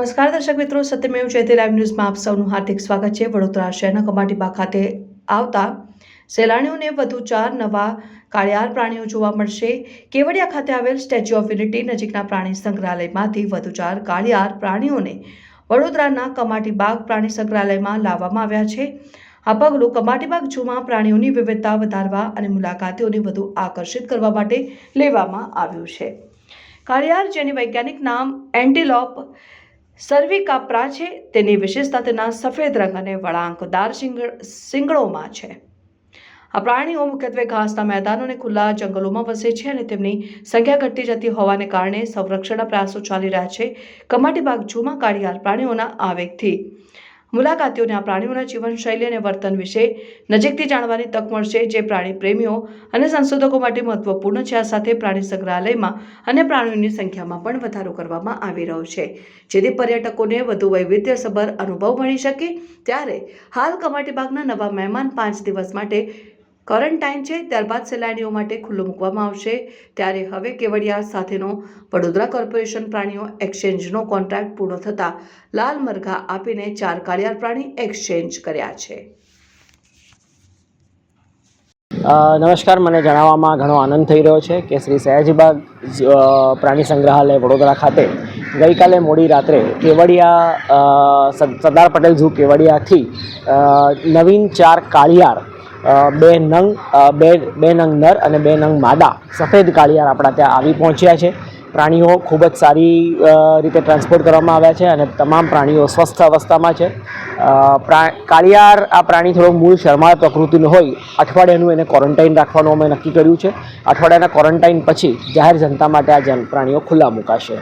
નમસ્કાર દર્શક મિત્રો, સત્યમેવ જયતે લાઈવ ન્યૂઝમાં આપ સૌનું હાર્દિક સ્વાગત છે. વડોદરા શહેરના કમાટીબા ખાતે આવતા સહેલાણીઓને વધુ ચાર નવા કાળિયાર પ્રાણીઓ જોવા મળશે. કેવડિયા ખાતે આવેલ સ્ટેચ્યુ ઓફ યુનિટી નજીકના પ્રાણી સંગ્રહાલયમાંથી વધુ ચાર કાળિયાર પ્રાણીઓને વડોદરાના કમાટીબાગ પ્રાણી સંગ્રહાલયમાં લાવવામાં આવ્યા છે. આ પગલું કમાટીબાગ ઝૂમાં પ્રાણીઓની વિવિધતા વધારવા અને મુલાકાતીઓને વધુ આકર્ષિત કરવા માટે લેવામાં આવ્યું છે. કાળિયાર, જેની વૈજ્ઞાનિક નામ એન્ટીલોપ સર્વિકાપ્રા છે. તેની વિશેષતા તેના સફેદ રંગ અને વળાંકદાર શિંગ- શિંગડોમાં છે. આ પ્રાણીઓ મુખ્યત્વે ઘાસના મેદાનો અને ખુલ્લા જંગલોમાં વસે છે અને તેમની સંખ્યા ઘટતી જતી હોવાને કારણે સંરક્ષણના પ્રયાસો ચાલી રહ્યા છે. કમાટી બાગ જૂમાં કાળિયાર પ્રાણીઓના આવેગથી. મુલાકાતીઓને આ પ્રાણીઓના જીવનશૈલી અને વર્તન વિશે નજીકથી જાણવાની તક મળશે, જે પ્રાણી પ્રેમીઓ અને સંશોધકો માટે મહત્વપૂર્ણ છે. આ સાથે પ્રાણી સંગ્રહાલયમાં અને પ્રાણીઓની સંખ્યામાં પણ વધારો કરવામાં આવી રહ્યો છે. જેથી પર્યટકોને વધુ વૈવિધ્યસભર અનુભવ મળી શકે. ત્યારે હાલ કમાટીબાગના નવા મહેમાન પાંચ દિવસ માટે ક્વોરન્ટાઇન છે, ત્યારબાદ સહેલાણીઓ માટે ખુલ્લું મૂકવામાં આવશે. ત્યારે હવે કેવડિયા સાથેનો વડોદરા કોર્પોરેશન પ્રાણીઓ એક્સચેન્જનો કોન્ટ્રાક્ટ પૂર્ણ થતાં લાલ મરઘા આપીને ચાર કાળિયાર પ્રાણી એક્સચેન્જ કર્યા છે. નમસ્કાર, મને જણાવવામાં ઘણો આનંદ થઈ રહ્યો છે કે શ્રી સયાજીબાગ પ્રાણી સંગ્રહાલય વડોદરા ખાતે ગઈકાલે મોડી રાત્રે કેવડિયા સરદાર પટેલ ઝૂ કેવડિયાથી નવીન ચાર કાળિયાર બે નંગ બે બે નંગ નર અને બે નંગ માદા. સફેદ કાળિયાર આપણા ત્યાં આવી પહોંચ્યા છે. પ્રાણીઓ ખૂબ જ સારી રીતે ટ્રાન્સપોર્ટ કરવામાં આવ્યા છે અને તમામ પ્રાણીઓ સ્વસ્થ અવસ્થામાં છે. પ્રા, કાળિયાર આ પ્રાણી થોડો મૂળ શરમાળ પ્રકૃતિનું હોય. અઠવાડિયાનું એને ક્વોરન્ટાઇન રાખવાનું અમે નક્કી કર્યું છે. અઠવાડિયાના ક્વોરન્ટાઇન પછી જાહેર જનતા માટે આ જન પ્રાણીઓ ખુલ્લા મુકાશે.